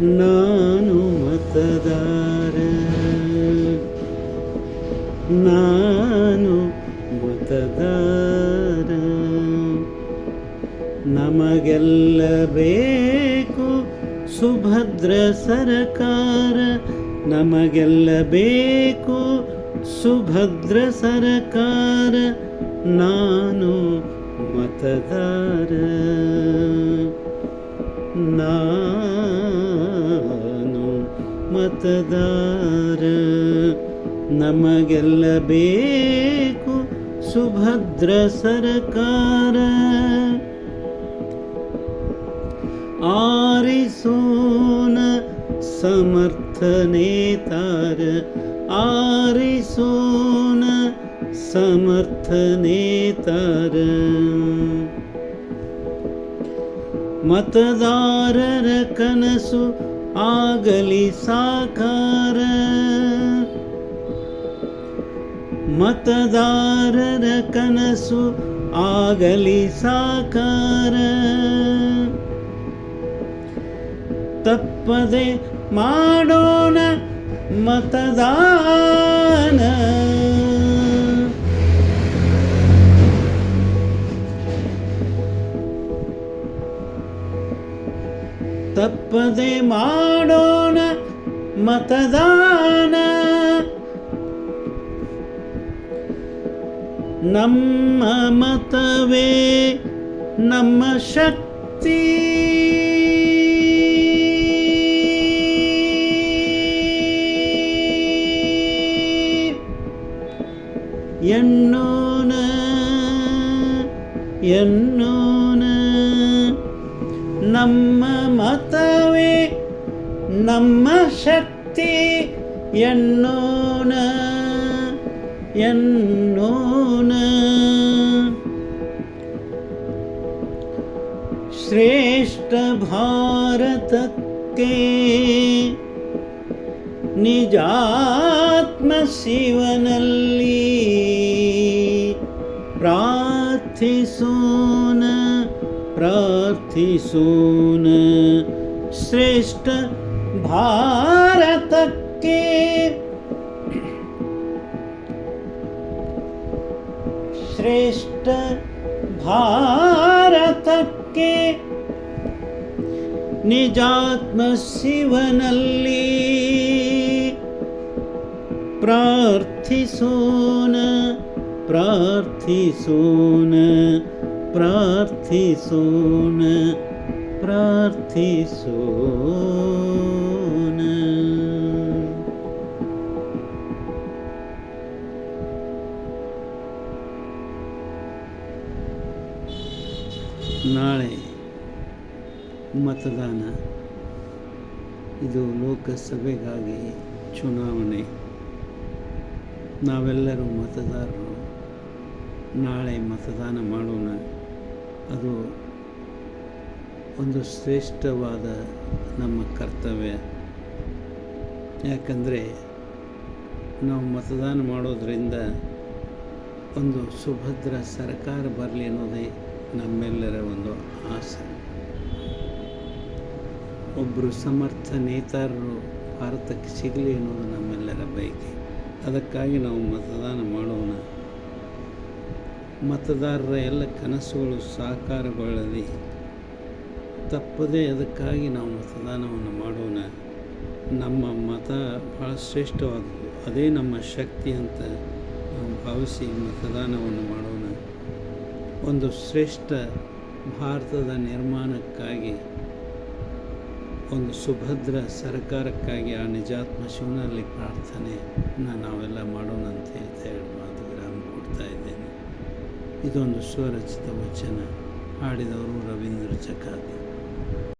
ನಾನು ಮತದಾರ. ನಾನು ಮತದಾರ. ನಮಗೆಲ್ಲ ಬೇಕು ಸುಭದ್ರ ಸರಕಾರ. ನಮಗೆಲ್ಲ ಬೇಕು ಸುಭದ್ರ ಸರಕಾರ. ನಾನು ಮತದಾರ. ನಾನು ಮತದಾರ ನಮಗೆಲ್ಲ ಬೇಕು ಸುಭದ್ರ ಸರಕಾರ ಆರಿಸೋನ ಸಮರ್ಥನೇತಾರ ಆರಿಸೋನ ಸಮರ್ಥನೇತಾರ ಮತದಾರರ ಕನಸು ಆಗಲಿ ಸಾಕಾರ. ಮತದಾರರ ಕನಸು ಆಗಲಿ ಸಾಕಾರ. ತಪ್ಪದೆ ಮಾಡೋಣ ಮತದಾನ. ತಪ್ಪದೆ ಮಾಡೋಣ ಮತದಾನ ನಮ್ಮ ಮತವೇ ನಮ್ಮ ಶಕ್ತಿ ಎನ್ನೋನ ಎನ್ನೋನ ನಮ್ಮ ಮತವೇ ನಮ್ಮ ಶಕ್ತಿ ಎನ್ನೋಣ ಎನ್ನೋಣ. ಶ್ರೇಷ್ಠ ಭಾರತಕ್ಕೆ ನಿಜಾತ್ಮ ಶಿವನಲ್ಲಿ ಪ್ರಾರ್ಥಿಸೋಣ ಪ್ರಾರ್ಥಿಸೋಣ ಶ್ರೇಷ್ಠ ಭಾರತಕ್ಕೆ ಶ್ರೇಷ್ಠ ಭಾರತಕ್ಕೆ ನಿಜಾತ್ಮ ಶಿವನಲ್ಲಿ ಪ್ರಾರ್ಥಿಸೋಣ ಪ್ರಾರ್ಥಿಸೋಣ ಪ್ರಾರ್ಥಿಸೋಣ ಪ್ರಾರ್ಥಿಸೋಣ. ನಾಳೆ ಮತದಾನ. ಇದು ಲೋಕಸಭೆಗಾಗಿ ಚುನಾವಣೆ. ನಾವೆಲ್ಲರೂ ಮತದಾರರು. ನಾಳೆ ಮತದಾನ ಮಾಡೋಣ. ಅದು ಒಂದು ಶ್ರೇಷ್ಠವಾದ ನಮ್ಮ ಕರ್ತವ್ಯ. ಯಾಕಂದರೆ ನಾವು ಮತದಾನ ಮಾಡೋದರಿಂದ ಒಂದು ಸುಭದ್ರ ಸರ್ಕಾರ ಬರಲಿ ಅನ್ನೋದೇ ನಮ್ಮೆಲ್ಲರ ಒಂದು ಆಸೆ. ಒಬ್ಬರು ಸಮರ್ಥ ನೇತಾರರು ಭಾರತಕ್ಕೆ ಸಿಗಲಿ ಅನ್ನೋದು ನಮ್ಮೆಲ್ಲರ ಬಯಕೆ. ಅದಕ್ಕಾಗಿ ನಾವು ಮತದಾನ ಮಾಡೋಣ. ಮತದಾರರ ಎಲ್ಲ ಕನಸುಗಳು ಸಾಕಾರಗೊಳ್ಳಲಿ. ತಪ್ಪದೇ ಅದಕ್ಕಾಗಿ ನಾವು ಮತದಾನವನ್ನು ಮಾಡೋಣ. ನಮ್ಮ ಮತ ಭಾಳ ಶ್ರೇಷ್ಠವಾದದ್ದು. ಅದೇ ನಮ್ಮ ಶಕ್ತಿ ಅಂತ ನಾವು ಭಾವಿಸಿ ಮತದಾನವನ್ನು ಮಾಡೋಣ. ಒಂದು ಶ್ರೇಷ್ಠ ಭಾರತದ ನಿರ್ಮಾಣಕ್ಕಾಗಿ, ಒಂದು ಸುಭದ್ರ ಸರ್ಕಾರಕ್ಕಾಗಿ ಆ ನಿಜಾತ್ಮ ಶಿವನಲ್ಲಿ ಪ್ರಾರ್ಥನೆ ನಾವೆಲ್ಲ ಮಾಡೋಣ. ಇದೊಂದು ಸ್ವರಚಿತ ವಚನ ಹಾಡಿದವರು ರವೀಂದ್ರ ಚಕಾತಿ